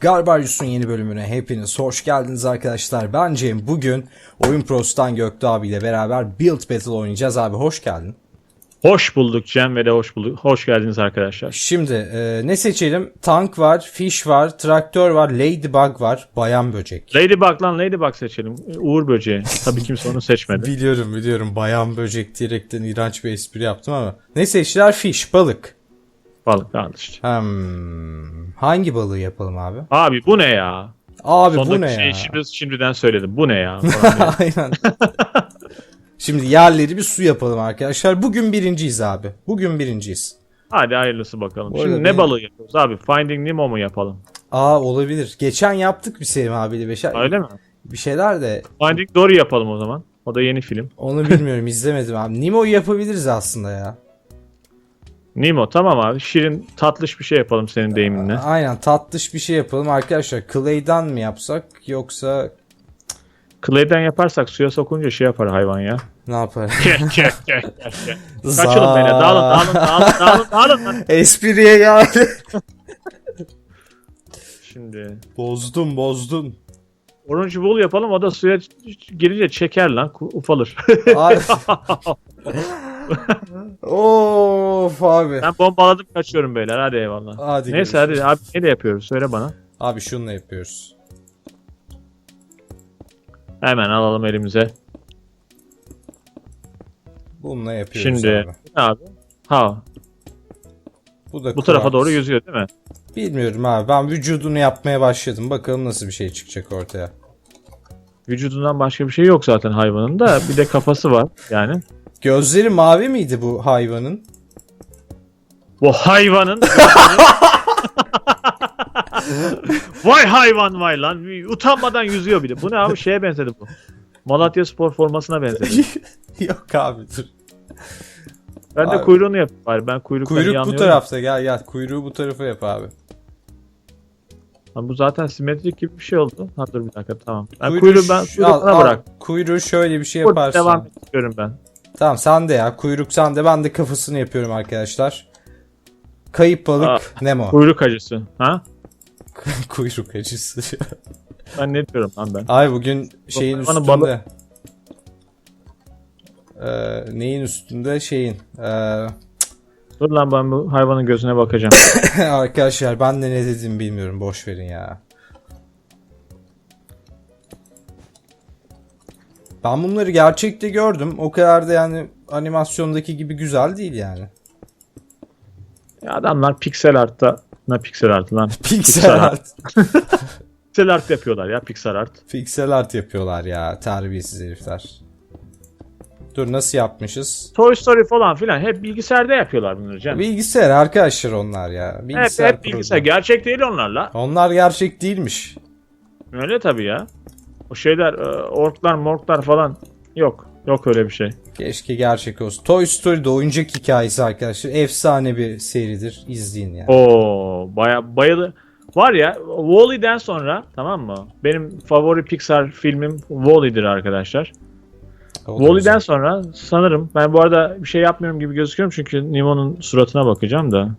Garbarius'un yeni bölümüne hepiniz hoş geldiniz arkadaşlar. Ben Cem. Bugün Oyun Pro'stan Göktuğ abiyle beraber Build Battle oynayacağız abi. Hoş geldin. Hoş bulduk Cem ve de hoş bulduk. Hoş geldiniz arkadaşlar. Şimdi e, ne seçelim? Tank var, fish var, traktör var, ladybug var, bayan böcek. Ladybug lan Ladybug seçelim. Uğur böceği. Tabii kimse onu seçmedi. Biliyorum biliyorum bayan böcek diyerekten iğrenç bir espri yaptım ama. Ne seçtiler? Fish, balık. Balık al işte. Hmm, hangi balığı yapalım abi? Abi bu ne ya? Abi bu Sondaki ne şeyi ya? şimdi, şimdiden söyledim. Bu ne ya? Aynen. Şimdi yerleri bir su yapalım arkadaşlar. Bugün birinciyiz abi. Bugün birinciyiz. Hadi hayırlısı bakalım. Bu Şimdi ne benim- balığı yapıyoruz abi? Finding Nemo mu yapalım? Aa olabilir. Geçen yaptık bir Selim abiyle beşer. Öyle mi? Bir şeyler de Finding Dory yapalım o zaman. O da yeni film. onu bilmiyorum izlemedim abi. Nemo'yu yapabiliriz aslında ya. Nemo tamam abi. Şirin tatlış bir şey yapalım senin deyiminle. Aynen tatlış bir şey yapalım arkadaşlar. Clay'dan mı yapsak yoksa Clay'den yaparsak suya sokunca şey yapar hayvan ya. ne yapar? Kaçalım beyler. Dağılın dağılın dağılın dağılın dağılın. lan. Espriye geldi. Şimdi bozdun bozdun. Orange Wool yapalım o da suya girince çeker lan ku- ufalır. Abi. Of abi. ben bombaladım kaçıyorum beyler hadi eyvallah. Hadi Neyse görüşürüz. hadi abi ne de yapıyoruz söyle bana. Abi şununla yapıyoruz. Hemen alalım elimize. Bununla yapıyoruz Şimdi abi. abi? Ha Bu da bu tarafa doğru yüzüyor değil mi? Bilmiyorum abi. Ben vücudunu yapmaya başladım. Bakalım nasıl bir şey çıkacak ortaya. Vücudundan başka bir şey yok zaten hayvanın da bir de kafası var yani. Gözleri mavi miydi bu hayvanın? Bu hayvanın Vay hayvan vay lan. Utanmadan yüzüyor bir de. Bu ne abi şeye benzedi bu. Malatya spor formasına benzedi. Yok abi dur. Ben de Abi. kuyruğunu yapayım bari. Ben kuyruktan Kuyruk bu tarafta gel gel. Kuyruğu bu tarafa yap abi. Ha, bu zaten simetrik gibi bir şey oldu. Ha dur bir dakika tamam. Ben Kuyruğu kuyruğu ben şu- kuyruğu al, bırak. Kuyruğu şöyle bir şey yaparsın. devam istiyorum ben. Tamam sen de ya. Kuyruk sen de. Ben de kafasını yapıyorum arkadaşlar. Kayıp balık Aa. Nemo. Kuyruk acısı. Ha? Kuyruk acısı. Ben ne diyorum lan ben? Ay bugün şeyin hayvanın üstünde. Ee, neyin üstünde şeyin. Ee, Dur lan ben bu hayvanın gözüne bakacağım. arkadaşlar ben de ne dediğimi bilmiyorum. Boş verin ya. Ben bunları gerçekte gördüm. O kadar da yani animasyondaki gibi güzel değil yani. ya adamlar pixel art'ta ne pixel art lan? Pixel art. Pixel art yapıyorlar ya pixel art. Pixel art yapıyorlar ya. Terbiyesiz herifler. Dur nasıl yapmışız? Toy Story falan filan hep bilgisayarda yapıyorlar bunları canım. Bilgisayar arkadaşlar onlar ya. Hep, Bilgisayar hep bilgisayar. programı. Gerçek değil onlarla. Onlar gerçek değilmiş. Öyle tabii ya. O şeyler e, orklar morklar falan yok. Yok öyle bir şey. Keşke gerçek olsun. Toy Story'de oyuncak hikayesi arkadaşlar. Efsane bir seridir. İzleyin yani. Oo baya bayılı. Var ya Wall-E'den sonra tamam mı? Benim favori Pixar filmim Wall-E'dir arkadaşlar. Wall-E'den sonra sanırım ben bu arada bir şey yapmıyorum gibi gözüküyorum çünkü Nemo'nun suratına bakacağım da.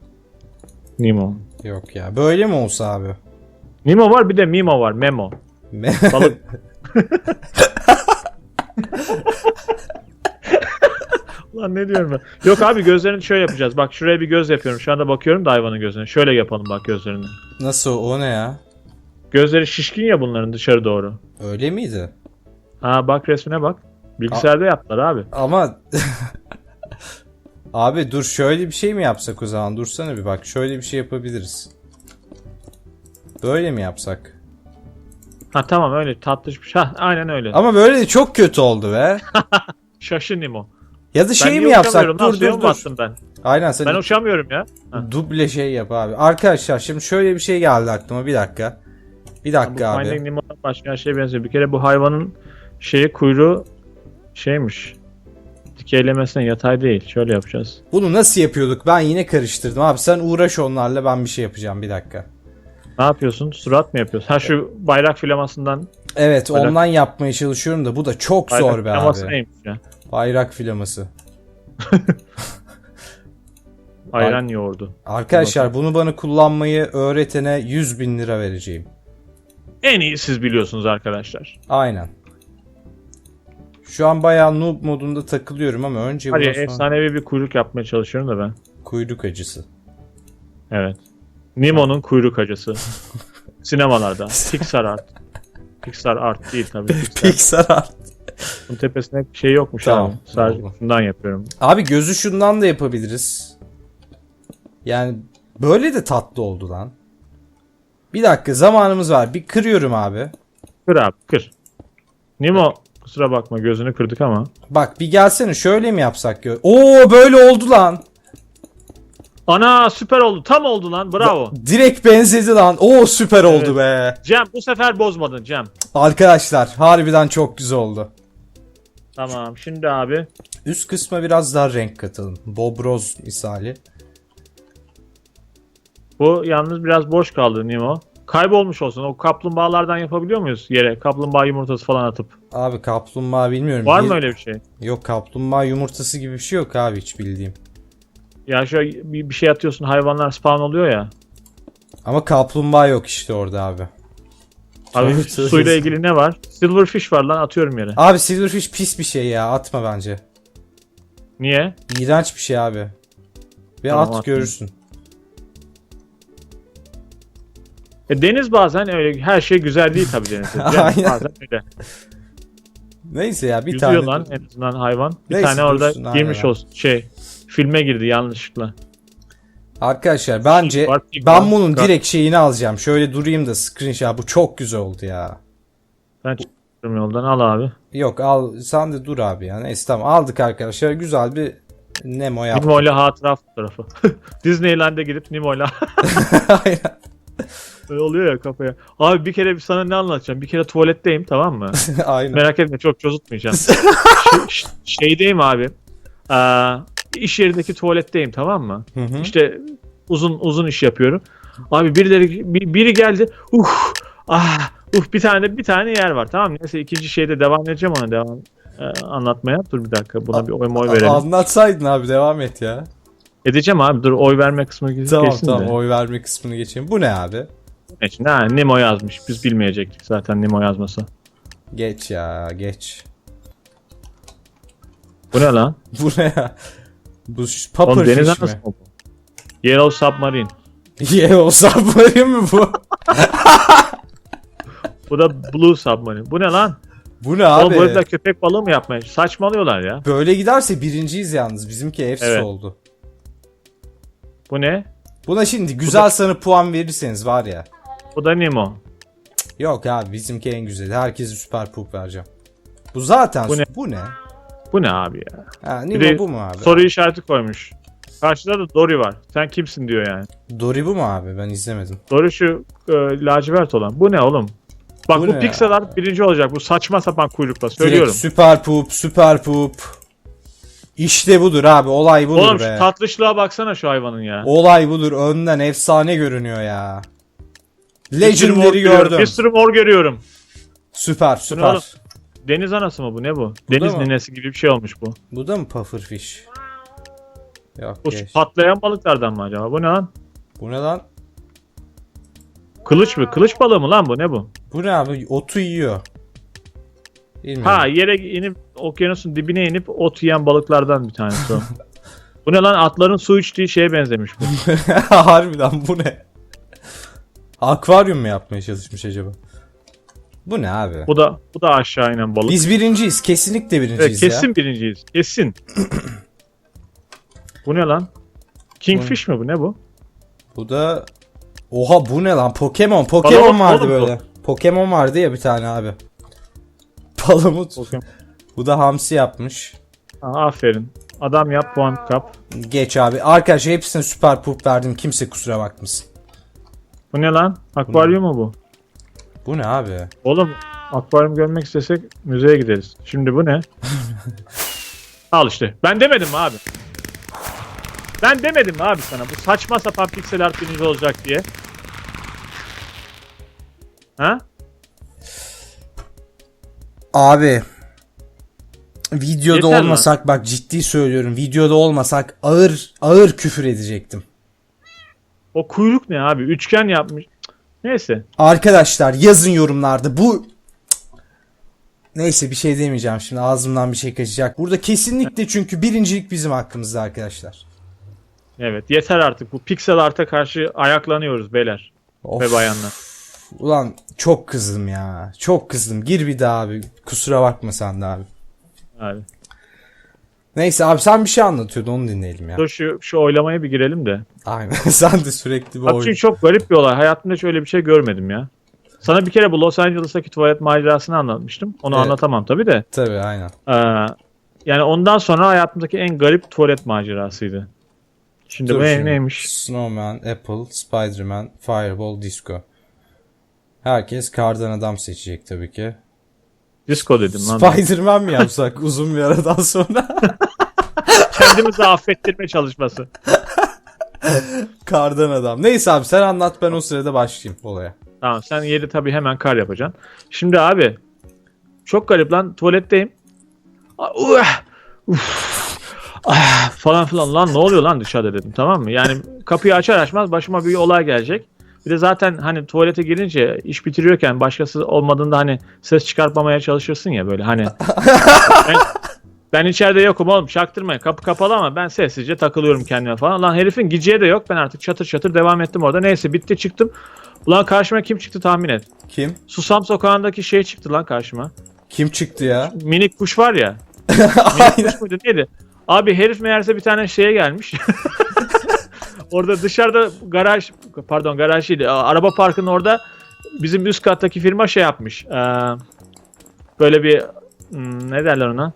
Nemo. Yok ya. Böyle mi olsa abi? Nemo var bir de Mimo var. Memo. Balık. Ulan ne diyorum ben? Yok abi gözlerini şöyle yapacağız. Bak şuraya bir göz yapıyorum. Şu anda bakıyorum da hayvanın gözüne. Şöyle yapalım bak gözlerini. Nasıl o ne ya? Gözleri şişkin ya bunların dışarı doğru. Öyle miydi? Ha bak resmine bak. Bilgisayarda yaptılar abi. Ama Abi dur şöyle bir şey mi yapsak o zaman? Dursana bir bak. Şöyle bir şey yapabiliriz. Böyle mi yapsak? Ha tamam öyle tatlış bir şey. Ha aynen öyle. Ama böyle de çok kötü oldu be. Şaşı Nemo. Ya da şey niye mi yapsak? Dur dur dur. ben? Aynen sen Ben uçamıyorum ya. Ha. duble şey yap abi. Arkadaşlar şimdi şöyle bir şey geldi aklıma. Bir dakika. Bir Bu dakika abi. Finding Nemo'dan başka şeye benziyor. Bir kere bu hayvanın şeyi kuyruğu şeymiş. Dikeylemesine yatay değil. Şöyle yapacağız. Bunu nasıl yapıyorduk? Ben yine karıştırdım. Abi sen uğraş onlarla ben bir şey yapacağım. Bir dakika. Ne yapıyorsun? Surat mı yapıyorsun? Ha şu bayrak filamasından Evet Bayrak- ondan yapmaya çalışıyorum da bu da çok bayrak zor be filaması abi. neymiş ya? Bayrak filaması. Ayran yoğurdu. Arkadaşlar bunu bana kullanmayı öğretene 100 bin lira vereceğim. En iyi siz biliyorsunuz arkadaşlar. Aynen. Şu an bayağı noob modunda takılıyorum ama önce Hadi sonra efsanevi bir kuyruk yapmaya çalışıyorum da ben. kuyruk acısı. Evet. Nemo'nun kuyruk acısı. Sinemalarda. Pixar art. Pixar art değil tabii. Pixar. Pixar art. Bunun tepesinde bir şey yokmuş Tamam, abi. Sadece oldu. şundan yapıyorum. Abi gözü şundan da yapabiliriz. Yani böyle de tatlı oldu lan. Bir dakika zamanımız var. Bir kırıyorum abi. Kır abi kır. Nemo kusura bakma gözünü kırdık ama. Bak bir gelsene şöyle mi yapsak? Oo böyle oldu lan. Ana süper oldu. Tam oldu lan. Bravo. Direkt benzedi lan. Oo süper oldu Evet. be. Cem bu sefer bozmadın Cem. Arkadaşlar harbiden çok güzel oldu. Tamam şimdi abi. Üst kısma biraz daha renk katalım. Bobroz misali. Bu yalnız biraz boş kaldı Nemo. Kaybolmuş olsun. O kaplumbağalardan yapabiliyor muyuz yere? Kaplumbağa yumurtası falan atıp. Abi kaplumbağa bilmiyorum. Var mı öyle bir şey? Yok kaplumbağa yumurtası gibi bir şey yok abi hiç bildiğim. Ya şöyle bir, bir şey atıyorsun hayvanlar spawn oluyor ya. Ama kaplumbağa yok işte orada abi. Abi suyla ilgili ne var? Silverfish var lan atıyorum yere. Abi silverfish pis bir şey ya atma bence. Niye? İğrenç bir şey abi. Bir Tamam, at atmayayım. görürsün. E, deniz bazen öyle her şey güzel değil tabii denizde. Aynen. bazen öyle. Neyse ya bir Yüzüyor tane. lan en azından hayvan. Bir Neyse, tane orada dursun, aynen girmiş olsun. Şey filme girdi yanlışlıkla. Arkadaşlar bence ben bunun direkt şeyini alacağım. Şöyle durayım da screenshot. Bu çok güzel oldu ya. Ben çıkıyorum yoldan al abi. Yok al sen de dur abi ya. Neyse tamam aldık arkadaşlar. Güzel bir Nemo yaptık. Nemo ile hatıra fotoğrafı. Disneyland'e gidip Nemo ile. Aynen. Öyle oluyor ya kafaya. Abi bir kere sana ne anlatacağım? Bir kere tuvaletteyim tamam mı? Aynen. Merak etme çok çözutmayacağım. Ş- şeydeyim abi. Aa, iş yerindeki tuvaletteyim tamam mı? Hı hı. İşte uzun uzun iş yapıyorum. Abi birileri bir- biri geldi. Uh ah uh bir tane bir tane yer var tamam? Neyse ikinci şeyde devam edeceğim ona devam e, anlatmaya. Dur bir dakika buna bir oy moy verelim. Anlatsaydın abi devam et ya. Edeceğim abi dur oy verme kısmı geçsin Tamam de. tamam oy verme kısmını geçeyim. Bu ne abi? Ne için? Ha, Nemo yazmış. Biz bilmeyecektik zaten Nemo yazması. Geç ya geç. Bu ne lan? Bu ne ya? Bu Oğlum deniz pufferfish anası mi? mı bu? Yellow Submarine. Ye o submarine mi bu? Bu da Blue Submarine. Bu ne lan? Bu ne Oğlum abi? herifler köpek balığı mı yapmaya? Saçmalıyorlar ya. Böyle giderse birinciyiz yalnız. Bizimki efsiz Evet. oldu. Bu ne? Buna şimdi güzel sana puan verirseniz var ya. Bu da Nemo. Yok abi bizimki en güzeli. Herkese süper pup vereceğim. Bu zaten Bu ne? bu ne? Bu ne abi ya? Ha, Nemo de bu mu abi? soru işareti koymuş. Karşıda da Dory var. Sen kimsin diyor yani. Dory bu mu abi? Ben izlemedim. Dory şu e, lacivert olan. Bu ne oğlum? Bak Bu bu, pixel art birinci olacak. Bu saçma sapan kuyrukla Direkt söylüyorum. süper pup, süper pup. İşte budur abi. Olay budur Oğlum be. şu tatlışlığa baksana şu hayvanın ya. Olay budur. Önden efsane görünüyor ya. Bir sürü mor Legendary görüyorum, gördüm. Bir sürü mor görüyorum. Süper süper. Deniz anası mı bu? Ne bu? Bu Deniz ninesi gibi bir şey olmuş bu. Bu da mı pufferfish? Yok Bu geç. patlayan balıklardan mı acaba? Bu ne lan? Bu ne lan? Kılıç mı? Kılıç balığı mı lan bu? Ne bu? Bu ne abi? Otu yiyor. Bilmiyorum. Ha yere inip okyanusun dibine inip ot yiyen balıklardan bir tanesi o. bu ne lan? Atların su içtiği şeye benzemiş bu. Harbiden bu ne? Akvaryum mu yapmaya çalışmış acaba? Bu ne abi? Bu da bu da aşağı inen balık. Biz birinciyiz. Kesinlikle Evet, birinciyiz kesin ya. birinciyiz. Kesin. bu ne lan? Kingfish mi bu? Ne bu? Bu da... Oha bu ne lan? Pokemon. Pokemon Palamut vardı bu. böyle. Pokemon vardı ya bir tane abi. Palamut. Bu da hamsi yapmış. Ha, aferin. Adam yap puan kap. Geç abi. Arkadaşlar hepsine süper pup verdim. Kimse kusura bakmasın. Bu ne lan? Akvaryum mu bu? Bu ne abi? Oğlum akvaryum görmek istesek müzeye gideriz. Şimdi bu ne? Al işte. Ben demedim mi abi? Ben demedim mi abi sana? Bu saçma sapan piksel art birinci olacak diye. Ha? Abi. videoda Yeter lan. olmasak bak ciddi söylüyorum videoda olmasak ağır ağır küfür edecektim. O kuyruk ne abi? Üçgen yapmış. Neyse. Arkadaşlar yazın yorumlarda bu Neyse bir şey demeyeceğim şimdi ağzımdan bir şey kaçacak. Burada kesinlikle çünkü birincilik bizim hakkımızda arkadaşlar. Evet yeter artık. Bu pixel art'a karşı ayaklanıyoruz beyler Of. ve bayanlar. Ulan çok kızdım ya. Çok kızdım. Gir bir daha abi. Kusura bakma sen de abi. Abi. Neyse abi sen bir şey anlatıyordun onu dinleyelim ya. Dur şu, şu oylamaya bir girelim de. Aynen. sen de sürekli bu oyun. çok garip bir olay. Hayatımda hiç öyle bir şey görmedim ya. Sana bir kere bu Los Angeles'taki tuvalet macerasını anlatmıştım. Onu Evet. anlatamam tabii de. Tabii aynen. Ee, yani ondan sonra hayatımdaki en garip tuvalet macerasıydı. Şimdi Dur ne- şimdi. neymiş? Snowman, Apple, Spider-Man, Fireball, Disco. Herkes kardan adam seçecek tabii ki. Disco dedim lan. Spider-Man mi yapsak uzun bir aradan sonra? Kendimizi affettirme çalışması. kardan adam. Neyse abi sen anlat ben o sırada başlayayım olaya. Tamam sen yeri tabii hemen kar yapacaksın. Şimdi abi çok garip lan tuvaletteyim. Ah, uh, uf, ah, falan filan lan ne oluyor lan dışarıda dedim tamam mı? Yani kapıyı açar açmaz başıma bir olay gelecek. Bir de zaten hani tuvalete girince iş bitiriyorken başkası olmadığında hani ses çıkartmamaya çalışırsın ya böyle hani. ben, ben içeride yokum oğlum çaktırmayın kapı kapalı ama ben sessizce takılıyorum kendime falan. Lan herifin gideceği de yok ben artık çatır çatır devam ettim orada. Neyse bitti çıktım. Ulan karşıma kim çıktı tahmin et. Kim? Susam sokağındaki şey çıktı lan karşıma. Kim çıktı ya? Minik kuş var ya. Minik kuş muydu neydi? Abi herif meğerse bir tane şeye gelmiş. orada dışarıda garaj pardon garaj değil araba parkının orada bizim üst kattaki firma şey yapmış. Ee, böyle bir hmm, ne derler ona?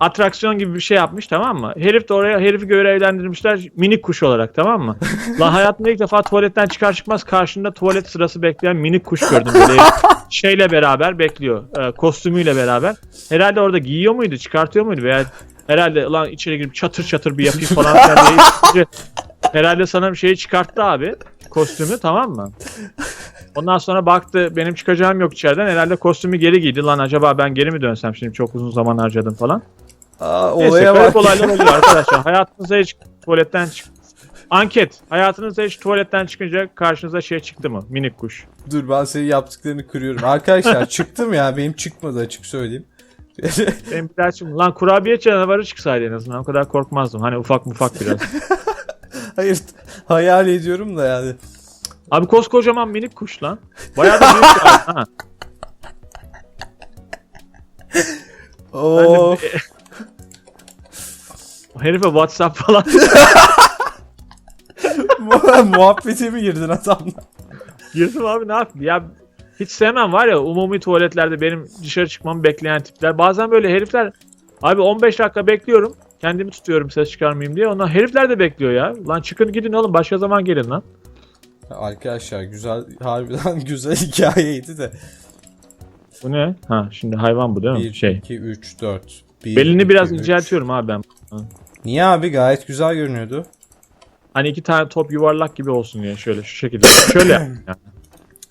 Atraksiyon gibi bir şey yapmış tamam mı? Herif de oraya herifi görevlendirmişler minik kuş olarak tamam mı? Lan hayatımda ilk defa tuvaletten çıkar çıkmaz karşında tuvalet sırası bekleyen minik kuş gördüm. Böyle şeyle beraber bekliyor. e, kostümüyle beraber. Herhalde orada giyiyor muydu, çıkartıyor muydu veya herhalde lan içeri girip çatır çatır bir yapayım falan filan diye iyice- herhalde sana bir şeyi çıkarttı abi. Kostümü tamam mı? Ondan sonra baktı benim çıkacağım yok içeriden. Herhalde kostümü geri giydi. Lan acaba ben geri mi dönsem şimdi çok uzun zaman harcadım falan. Aa, Neyse olaya garip bak. olaylar oluyor arkadaşlar. Hayatınızda hiç tuvaletten çık... Anket. Hayatınızda hiç tuvaletten çıkınca karşınıza şey çıktı mı? Minik kuş. Dur ben senin yaptıklarını kırıyorum. Arkadaşlar çıktım ya benim çıkmadı açık söyleyeyim. Benim bir açım. Lan kurabiye canavarı çıksaydı en azından. O kadar korkmazdım. Hani ufak mufak biraz. Hayır hayal ediyorum da yani. Abi koskocaman minik kuş lan. Bayağı da büyük ha. Of. Herife WhatsApp falan. Muhabbete mi girdin adamla? Girdim abi ne yapayım? Ya hiç sevmem var ya umumi tuvaletlerde benim dışarı çıkmamı bekleyen tipler. Bazen böyle herifler abi 15 dakika bekliyorum. Kendimi tutuyorum ses çıkarmayayım diye. Ondan herifler de bekliyor ya. Lan çıkın gidin oğlum başka zaman gelin lan. Arkadaşlar güzel harbiden güzel hikayeydi de. Bu ne? Ha şimdi hayvan bu değil mi? 1, şey. 2, 3, 4. Belini biraz inceltiyorum abi ben. Niye abi gayet güzel görünüyordu. Hani iki tane top yuvarlak gibi olsun diye şöyle şu şekilde. Şöyle yani.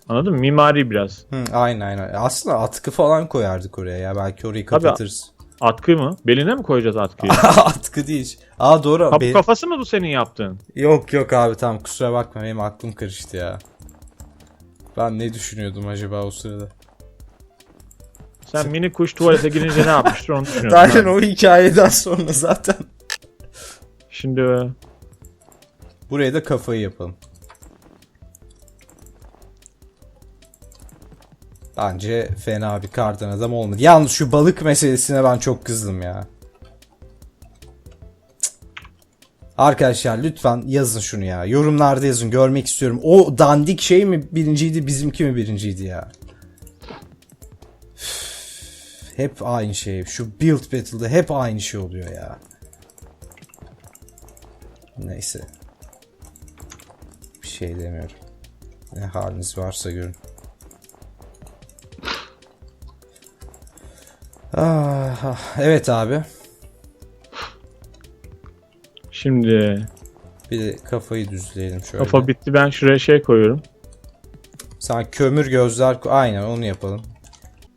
Anladın mı? Mimari biraz. Hı, aynen aynen. Aslında atkı falan koyardık oraya ya. Belki orayı Tabii. kapatırız. Atkı mı? Beline mi koyacağız atkıyı? atkı değil. Aa doğru. Kapı Be- kafası mı bu senin yaptığın? Yok yok abi tamam kusura bakma benim aklım karıştı ya. Ben ne düşünüyordum acaba o sırada? Sen mini kuş tuvalete girince ne yapmıştır onu düşünüyorsun. Zaten o hikayeden sonra zaten. Şimdi Buraya da kafayı yapalım. Bence fena bir kardan adam olmadı. Yalnız şu balık meselesine ben çok kızdım ya. Arkadaşlar lütfen yazın şunu ya. Yorumlarda yazın. Görmek istiyorum. O dandik şey mi birinciydi bizimki mi birinciydi ya? Üf, Hep aynı şey. Şu Build Battle'da hep aynı şey oluyor ya. Neyse. Bir şey demiyorum. Ne haliniz varsa görün. Ah, ah. evet abi. şimdi Bir de kafayı düzleyelim şöyle. kafa bitti ben şuraya şey koyuyorum. Sen kömür gözler aynen onu yapalım.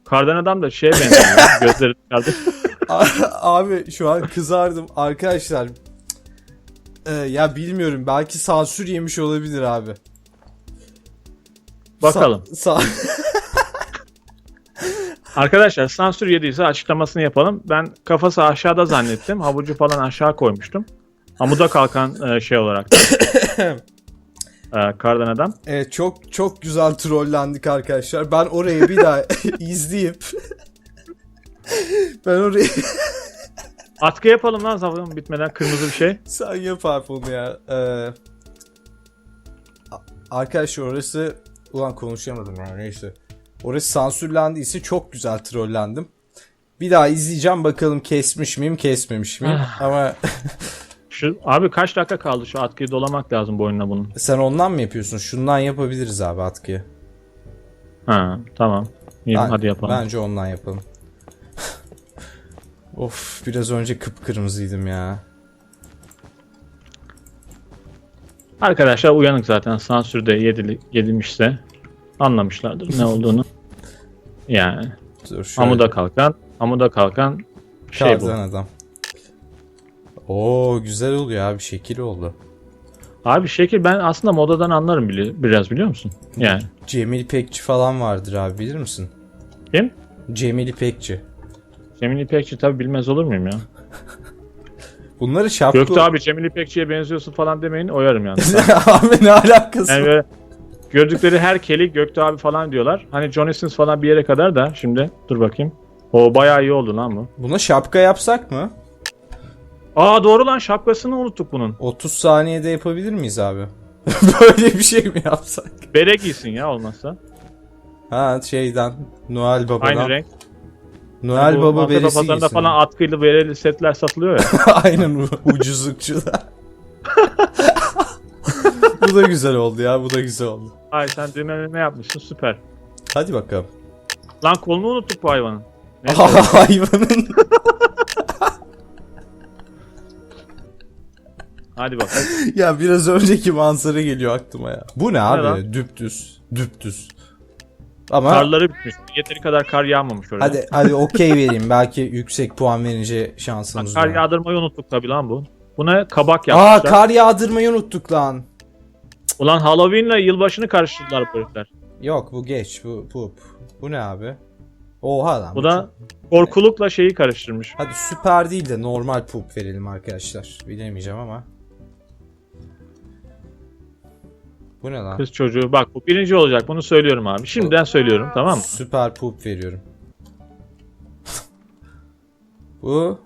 Kardan adam da şeye benziyor. Gözleri dışarıda. abi şu an kızardım arkadaşlar. Ee, ya bilmiyorum belki sansür yemiş olabilir abi. Bakalım. Sa- sa- Arkadaşlar sansür yediyse açıklamasını yapalım. Ben kafası aşağıda zannettim. Havucu falan aşağı koymuştum. Amuda kalkan e, şey olarak. E, kardan adam. Evet çok çok güzel trollendik arkadaşlar. Ben orayı bir daha izleyip ben orayı Atkı yapalım lan zaten bitmeden kırmızı bir şey. sen yap abi onu ya. Ee, arkadaşlar orası ulan konuşamadım ya neyse. Orası sansürlendiyse çok güzel trollendim. Bir daha izleyeceğim bakalım kesmiş miyim kesmemiş miyim. Ama Şu abi kaç dakika kaldı şu atkıyı dolamak lazım boynuna bunun. sen ondan mı yapıyorsun? Şundan yapabiliriz abi atkıyı. Ha tamam. İyi Ben- hadi yapalım. Bence ondan yapalım. Of biraz önce kıpkırmızıydım ya. Arkadaşlar uyanık zaten sansürde yedili, yedilmişse anlamışlardır ne olduğunu. Yani Dur şöyle. amuda kalkan, amuda kalkan şey bu. Tarzan adam. Oo güzel oluyor abi şekil oldu. Abi şekil ben aslında modadan anlarım bili- biraz biliyor musun? Yani Cemil İpekçi falan vardır abi bilir misin? kim? Cemil İpekçi. Cemil İpekçi tabi bilmez olur muyum ya? Bunları şapka... Göktuğ abi Cemil İpekçi'ye benziyorsun falan demeyin oyarım yani. abi ne alakası Yani böyle gördükleri her keli Göktuğ abi falan diyorlar. Hani John Sins falan bir yere kadar da şimdi dur bakayım. O bayağı iyi oldu lan bu. Buna şapka yapsak mı? Aa doğru lan şapkasını unuttuk bunun. 30 saniyede yapabilir miyiz abi? Böyle bir şey mi yapsak? Bere giysin ya olmazsa. Ha şeyden Noel Baba'dan. Aynı renk. Noel Bu Baba beresi pazarında giysin. falan atkıyla bereli setler satılıyor ya. Aynen ucuzlukçuda. bu da güzel oldu ya bu da güzel oldu. Ay sen düğme ne yapmışsın süper. Hadi bakalım. Lan kolunu unuttuk bu hayvanın. Ne? Hayvanın. Hadi bakalım. ya biraz önceki manzara geliyor aklıma ya. Bu ne abi? lan? Düptüz. Düptüz. Ama Karları bitmiş. Yeteri kadar kar yağmamış oraya. hadi hadi okey vereyim. Belki yüksek puan verince Bak, şansımız kar var. yağdırmayı unuttuk tabii lan bu. Buna kabak Aa yapmışlar. kar yağdırmayı unuttuk lan. Ulan Halloween'la yılbaşını karıştırdılar bu herifler. Yok bu geç bu pup. Bu ne abi? Oha lan. Bu da korkulukla şeyi karıştırmış. Hadi süper değil de normal pup verelim arkadaşlar. Bilemeyeceğim ama. Bu ne lan? Kız çocuğu. Bak bu birinci olacak. Bunu söylüyorum abi. Şimdiden söylüyorum tamam mı? Süper pup veriyorum. Bu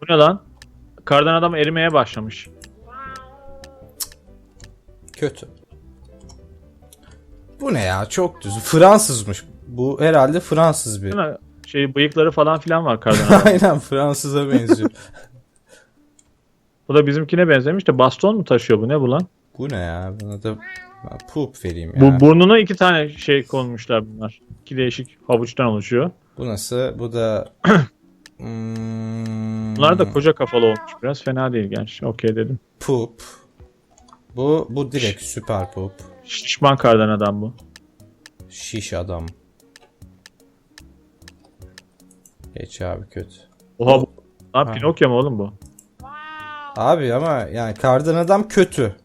Bu ne lan? Kardan adam erimeye başlamış. kötü. Bu ne ya? Çok düz. Fransızmış. Bu herhalde Fransız bir. Değil mi? Şey bıyıkları falan filan var kardan adam. Aynen Fransız'a benziyor. bu da bizimkine benzemiş de baston mu taşıyor bu? Ne bu lan? Bu ne ya? Buna da ben pup vereyim ya. Bu burnuna iki tane şey konmuşlar bunlar. İki değişik havuçtan oluşuyor. Bu nasıl? Bu da Hmm, Bunlar da koca kafalı olmuş biraz. Fena değil gerçi. Okey dedim. Pup. Bu bu direkt süper pup. Şişman kardan adam bu. Şiş adam. Geç abi kötü. Oha bu. Lan. Pinokyo mu oğlum bu? Abi ama yani kardan adam kötü.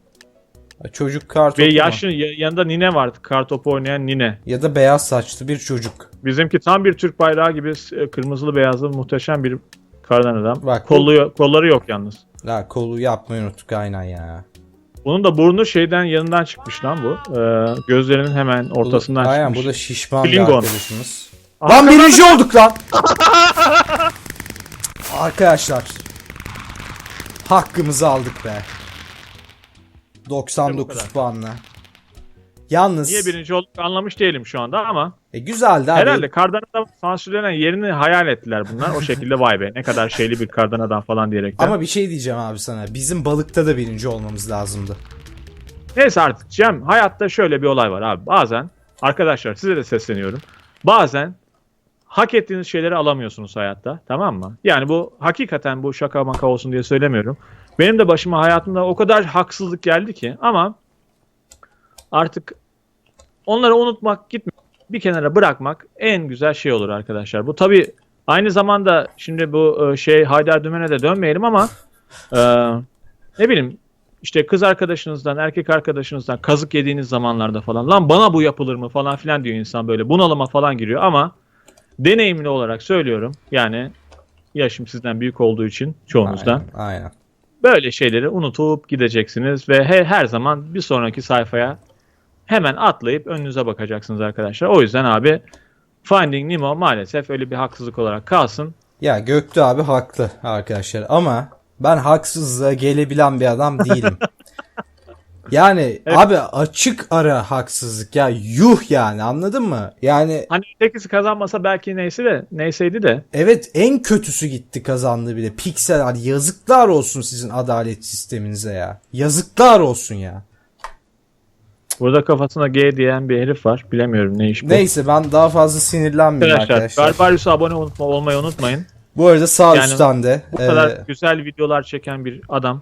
Çocuk kar Ve yaşlı ya- yanında nine vardı. Kar topu oynayan nine. ya da beyaz saçlı bir çocuk. Bizimki tam bir Türk bayrağı gibi e, kırmızılı beyazlı muhteşem bir kardan adam. Bak Kollu, kolları yok yalnız. La kolu yapmayı unuttuk aynen ya. Bunun da burnu şeyden yanından çıkmış lan bu. Ee, gözlerinin hemen ortasından bu, aynen çıkmış. bu da şişman bir Klingon. arkadaşımız. Arkadan Lan birinci olduk lan. Arkadaşlar. Hakkımızı aldık be. İşte bu 99 kadar. puanla. Yalnız Niye birinci olduk anlamış değilim şu anda ama e, güzeldi abi. herhalde kardan adam sansürlenen yerini hayal ettiler bunlar. O şekilde vay be ne kadar şeyli bir kardan adam falan diyerekten. Ama bir şey diyeceğim abi sana. Bizim balıkta da birinci olmamız lazımdı. Neyse artık Cem hayatta şöyle bir olay var abi. Bazen arkadaşlar size de sesleniyorum. Bazen hak ettiğiniz şeyleri alamıyorsunuz hayatta. Tamam mı? Yani bu hakikaten bu şaka maka olsun diye söylemiyorum. Benim de başıma hayatımda o kadar haksızlık geldi ki ama artık onları unutmak gitmek bir kenara bırakmak en güzel şey olur arkadaşlar. Bu tabii Aynı zamanda şimdi bu e, şey Haydar Dümen'e de dönmeyelim ama e, ne bileyim işte kız arkadaşınızdan, erkek arkadaşınızdan kazık yediğiniz zamanlarda falan lan bana bu yapılır mı falan filan diyor insan böyle bunalıma falan giriyor ama deneyimli olarak söylüyorum yani yaşım sizden büyük olduğu için çoğunuzdan Aynen. aynen. Böyle şeyleri unutup gideceksiniz ve he- her zaman bir sonraki sayfaya hemen atlayıp önünüze bakacaksınız arkadaşlar. O yüzden abi Finding Nemo maalesef öyle bir haksızlık olarak kalsın. Ya Göktuğ abi haklı arkadaşlar ama ben haksızlığa gelebilen bir adam değilim. yani abi açık ara haksızlık ya yuh yani anladın mı? Yani Hani ötekisi kazanmasa belki neyse de neyseydi de evet en kötüsü gitti kazandı bile. Piksel hadi yazıklar olsun sizin adalet sisteminize ya. Yazıklar olsun ya. burada kafasına G diyen bir herif var. Bilemiyorum ne iş bu. Neyse ben daha fazla sinirlenmeyeyim Arkadaşlar, arkadaşlar. Garbarius'a abone unutma, olmayı unutmayın. Bu arada sağ Yani üstten de Bu kadar e, güzel videolar çeken bir adam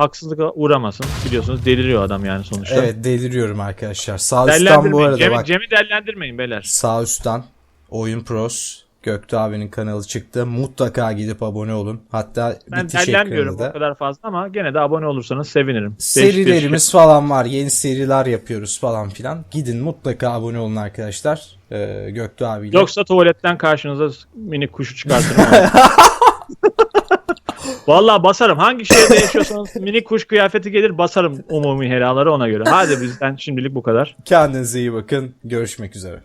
haksızlığa uğramasın. Biliyorsunuz deliriyor adam yani sonuçta. evet deliriyorum arkadaşlar. Sağ üstten bu arada Cem'i, bak. Cem'i dellendirmeyin beyler. Sağ üstten Oyun Pros Göktuğ abinin kanalı çıktı. Mutlaka gidip abone olun. Hatta Ben bitiş dellenmiyorum ekranında o kadar fazla ama gene de abone olursanız sevinirim. Serilerimiz değişik- falan var. Yeni seriler yapıyoruz falan filan. Gidin mutlaka abone olun arkadaşlar. Ee, Göktuğ abiyle. Yoksa tuvaletten karşınıza minik kuşu çıkartırım. Vallahi basarım. Hangi şehirde yaşıyorsanız minik kuş kıyafeti gelir basarım umumi helaları ona göre. Hadi bizden şimdilik bu kadar. Kendinize iyi bakın. Görüşmek üzere.